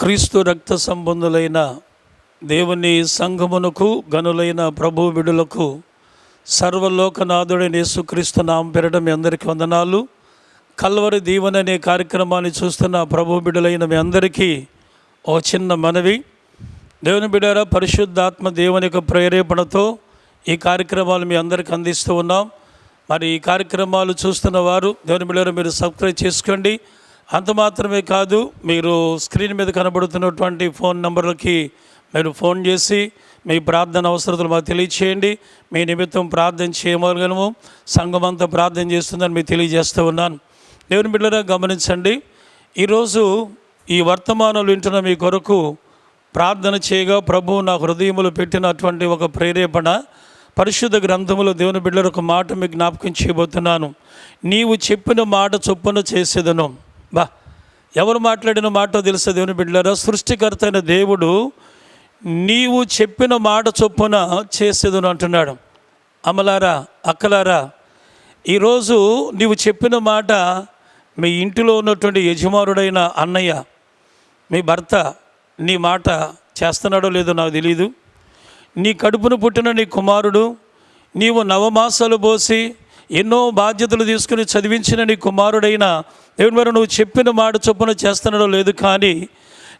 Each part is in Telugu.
క్రీస్తు రక్త సంబంధులైన దేవుని సంఘమునకు గనులైన ప్రభు విడులకు సర్వలోకనాథుడైన యేసుక్రీస్తు నామ పెరడం మీ అందరికీ వందనాలు. కల్వరి దీవెన అనే కార్యక్రమాన్ని చూస్తున్న ప్రభు బిడులైన మీ అందరికీ ఓ చిన్న మనవి. దేవుని బిడారా పరిశుద్ధాత్మ దేవుని యొక్క ప్రేరేపణతో ఈ కార్యక్రమాలు మీ అందరికీ అందిస్తూ ఉన్నాం. మరి ఈ కార్యక్రమాలు చూస్తున్న వారు దేవుని బిడారా మీరు సబ్స్క్రైబ్ చేసుకోండి. అంత మాత్రమే కాదు మీరు స్క్రీన్ మీద కనబడుతున్నటువంటి ఫోన్ నంబర్లకి మీరు ఫోన్ చేసి మీ ప్రార్థన అవసరతలు మాకు తెలియచేయండి. మీ నిమిత్తం ప్రార్థన చేయగలము. సంఘం అంతా ప్రార్థన చేస్తుందని మీకు తెలియజేస్తూ ఉన్నాను. దేవుని బిడ్డరా గమనించండి. ఈరోజు ఈ వర్తమానాలు వింటున్న మీ కొరకు ప్రార్థన చేయగా ప్రభు నా హృదయములు పెట్టినటువంటి ఒక ప్రేరేపణ పరిశుద్ధ గ్రంథములు దేవుని బిడ్డల ఒక మాట మీకు జ్ఞాపకం చేయబోతున్నాను. నీవు చెప్పిన మాట చొప్పున చేసేదను. బా ఎవరు మాట్లాడిన మాట తెలుసా దేవుని బిడ్డలారా? సృష్టికర్త అయిన దేవుడు నీవు చెప్పిన మాట చొప్పున చేసేదని అంటున్నాడు. అమలారా అక్కలారా ఈరోజు నీవు చెప్పిన మాట మీ ఇంటిలో ఉన్నటువంటి యజమానుడైన అన్నయ్య మీ భర్త నీ మాట చేస్తున్నాడో లేదో నాకు తెలియదు నీ కడుపును పుట్టిన నీ కుమారుడు నీవు నవమాసాలు పోసి ఎన్నో బాధ్యతలు తీసుకుని చదివించిన నీ కుమారుడైన దేవుని మరి నువ్వు చెప్పిన మాట చొప్పున చేస్తున్నాడో లేదు కానీ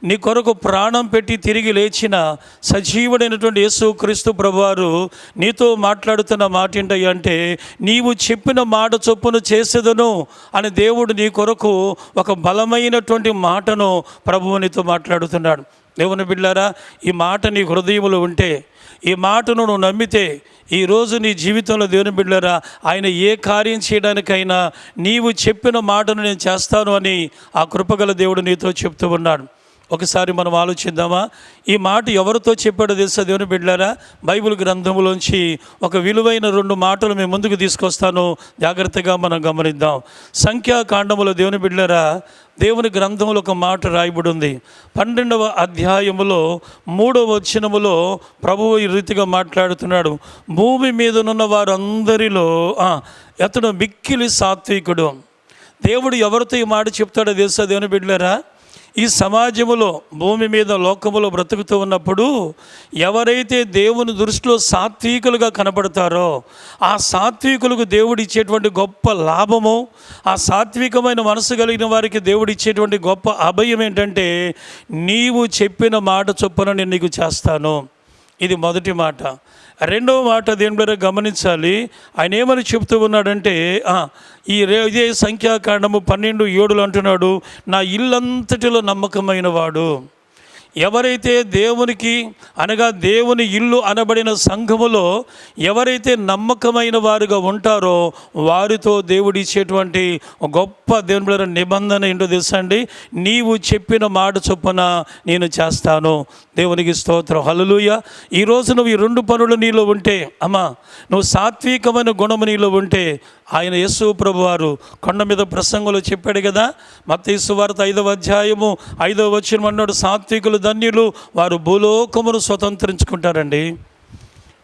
నీ కొరకు ప్రాణం పెట్టి తిరిగి లేచిన సజీవుడైనటువంటి యేసు క్రీస్తు ప్రభువారు నీతో మాట్లాడుతున్న మాట ఏంటయ్య అంటే నీవు చెప్పిన మాట చొప్పున చేసేదను అని దేవుడు నీ కొరకు ఒక బలమైనటువంటి మాటను ప్రభువు నీతో మాట్లాడుతున్నాడు. దేవుని బిడ్డారా ఈ మాట నీ హృదయంలో ఉంటే ఈ మాటను నువ్వు నమ్మితే ఈరోజు నీ జీవితంలో దేవుని బిడ్డరా ఆయన ఏ కార్యం చేయడానికైనా నీవు చెప్పిన మాటను నేను చేస్తాను అని ఆ కృపగల దేవుడు నీతో చెప్తూ ఉన్నాడు. ఒకసారి మనం ఆలోచిద్దామా? ఈ మాట ఎవరితో చెప్పాడో తెలుసా దేవుని బిడ్డారా బైబిల్ గ్రంథములోంచి ఒక విలువైన రెండు మాటలు మేము ముందుకు తీసుకొస్తాను. జాగ్రత్తగా మనం గమనిద్దాం. సంఖ్యాకాండములో దేవుని బిడ్డారా దేవుని గ్రంథంలో ఒక మాట రాయబడి ఉంది పన్నెండవ అధ్యాయములో మూడవ వచనములో ప్రభువు ఈ రీతిగా మాట్లాడుతున్నాడు. భూమి మీదనున్న వారందరిలో ఆ, అతడు మిక్కిలి సాత్వికుడు. దేవుడు ఎవరితో ఈ మాట చెప్తాడో తెలుసా దేవుని బిడ్డారా ఈ సమాజములో భూమి మీద లోకములో బ్రతుకుతూ ఉన్నప్పుడు ఎవరైతే దేవుని దృష్టిలో సాత్వికులుగా కనబడతారో ఆ సాత్వికులకు దేవుడు ఇచ్చేటువంటి గొప్ప లాభము ఆ సాత్వికమైన మనసు కలిగిన వారికి దేవుడు ఇచ్చేటువంటి గొప్ప అభయం ఏంటంటే నీవు చెప్పిన మాట చొప్పున నేను నీకు చేస్తాను. ఇది మొదటి మాట. రెండవ మాట దేని ద్వారా గమనించాలి. ఆయన ఏమని చెప్తూ ఉన్నాడంటే ఈ రే ఇదే సంఖ్యాకాండము పన్నెండు ఏడులు అంటున్నాడు నా ఇల్లంతటిలో నమ్మకమైన వాడు. ఎవరైతే దేవునికి అనగా దేవుని ఇల్లు అనబడిన సంఘములో ఎవరైతే నమ్మకమైన వారుగా ఉంటారో వారితో దేవుడు ఇచ్చేటువంటి గొప్ప దేవుని నిబంధన ఏంటో తెలుసండి నీవు చెప్పిన మాట చొప్పున నేను చేస్తాను. దేవునికి స్తోత్రం. హలలుయ ఈరోజు నువ్వు ఈ రెండు పనులు నీలో ఉంటే అమ్మా నువ్వు సాత్వికమైన గుణము నీలో ఉంటే ఆయన యేసు ప్రభు వారు కొండ మీద ప్రసంగంలో చెప్పాడు కదా మత వార్త ఐదవ అధ్యాయము ఐదవ వచ్చిన అన్నాడు సాత్వికులు ధన్యులు వారు భూలోకమును స్వతంత్రించుకుంటారండి.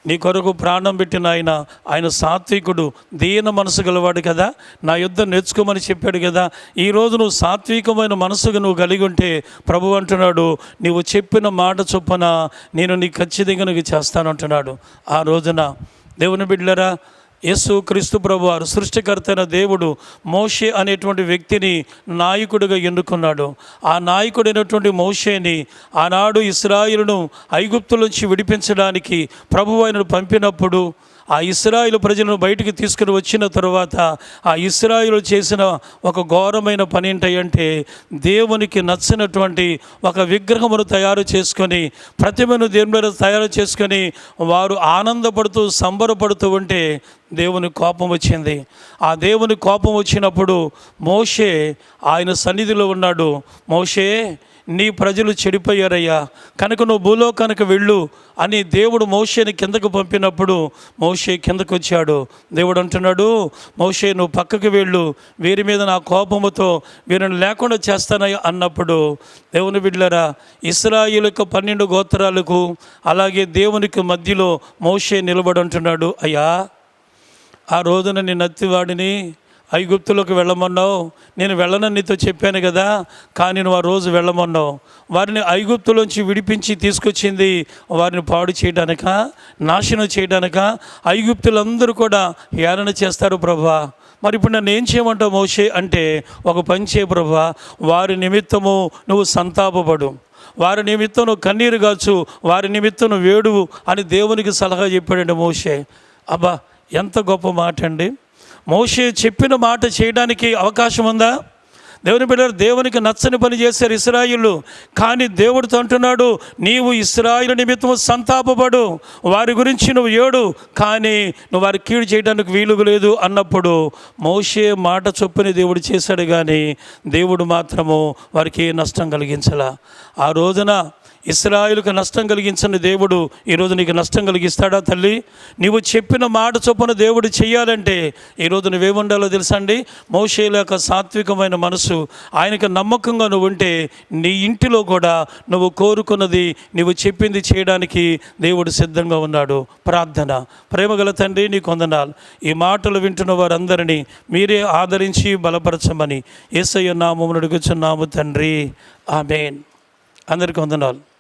నీ కొరకు ప్రాణం పెట్టిన ఆయన ఆయన సాత్వికుడు దీన మనసు గలవాడు కదా. నా యుద్ధం నేర్చుకోమని చెప్పాడు కదా. ఈరోజు నువ్వు సాత్వికమైన మనసుగా నువ్వు కలిగి ఉంటే ప్రభు అంటున్నాడు నీవు చెప్పిన మాట చొప్పున నేను నీ ఖచ్చితంగా నీకు చేస్తానంటున్నాడు ఆ రోజున దేవుని బిడ్డలరా యేసు క్రీస్తు ప్రభు వారు సృష్టికర్తైన దేవుడు మోషే అనేటువంటి వ్యక్తిని నాయకుడిగా ఎన్నుకున్నాడు. ఆ నాయకుడైనటువంటి మోషేని ఆనాడు ఇస్రాయిలను ఐగుప్తు నుంచి విడిపించడానికి ప్రభు ఆయనను పంపినప్పుడు ఆ ఇస్రాయిల్ ప్రజలను బయటికి తీసుకుని వచ్చిన తరువాత ఆ ఇస్రాయిల్ చేసిన ఒక ఘోరమైన పని ఏంటంటే దేవునికి నచ్చినటువంటి ఒక విగ్రహమును తయారు చేసుకొని ప్రతిమను దేవుని తయారు చేసుకొని వారు ఆనందపడుతూ సంబరపడుతూ ఉంటే దేవుని కోపం వచ్చింది. ఆ దేవుని కోపం వచ్చినప్పుడు మోషే ఆయన సన్నిధిలో ఉన్నాడు. మోషే నీ ప్రజలు చెడిపోయారయ్యా. కనుక నువ్వు భూలోకానికి వెళ్ళు అని దేవుడు మౌషేని కిందకు పంపినప్పుడు మౌషే కిందకు వచ్చాడు దేవుడు అంటున్నాడు మౌషే నువ్వు పక్కకు వెళ్ళు. వీరి మీద నా కోపముతో వీరిని లేకుండా చేస్తానయ్యా అన్నప్పుడు దేవుని బిడ్డలరా ఇస్రాయిలకు పన్నెండు గోత్రాలకు అలాగే దేవునికి మధ్యలో మౌషే నిలబడి అంటున్నాడు అయ్యా ఆ రోజున నేను నత్తివాడిని ఐగుప్తులకు వెళ్ళమన్నావు. నేను వెళ్ళనని నీతో చెప్పాను కదా కానీ నువ్వు ఆ రోజు వెళ్ళమన్నావు. వారిని ఐగుప్తులోంచి విడిపించి తీసుకొచ్చింది వారిని పాడు చేయడానిక నాశనం చేయడానిక? ఐగుప్తులందరూ కూడా హేళన చేస్తారు ప్రభా. మరి ఇప్పుడు నన్ను ఏం చేయమంటావు మోషే? అంటే ఒక పని చేయ ప్రభా. వారి నిమిత్తము నువ్వు సంతాపపడు. వారి నిమిత్తం నువ్వు కన్నీరు కాచు వారి నిమిత్తం నువ్వు వేడువు అని దేవునికి సలహా చెప్పాడండి మోషే. అబ్బా ఎంత గొప్ప మాట అండి మోషే చెప్పిన మాట చేయడానికి అవకాశం ఉందా? దేవుని బిడ్డలు దేవునికి నచ్చని పని చేశారు ఇస్రాయిలు. కానీ దేవుడితో అంటున్నాడు నీవు ఇస్రాయిల్ నిమిత్తం సంతాపపడు వారి గురించి నువ్వు ఏడు కానీ నువ్వు వారి కీడు చేయడానికి వీలు లేదు అన్నప్పుడు మోషే మాట చొప్పుని దేవుడు చేశాడు కానీ దేవుడు మాత్రము వారికి ఏ నష్టం కలిగించలా. ఆ రోజున ఇస్రాయిల్కు నష్టం కలిగించని దేవుడు ఈరోజు నీకు నష్టం కలిగిస్తాడా తల్లి? నీవు చెప్పిన మాట చొప్పున దేవుడు చేయాలంటే ఈరోజు నువ్వేముండాలో తెలుసా అండి? మోషేల యొక్క సాత్వికమైన మనసు ఆయనకు నమ్మకంగా నువ్వు ఉంటే నీ ఇంటిలో కూడా నువ్వు కోరుకున్నది నువ్వు చెప్పింది చేయడానికి దేవుడు సిద్ధంగా ఉన్నాడు. ప్రార్థన. ప్రేమగల తండ్రి నీ కొందనాలు ఈ మాటలు వింటున్న వారందరినీ మీరే ఆదరించి బలపరచమని ఏసయ్య నామమును అడుగుచున్నాము తండ్రి. ఆమెన్. అందరికీ వందనాలు.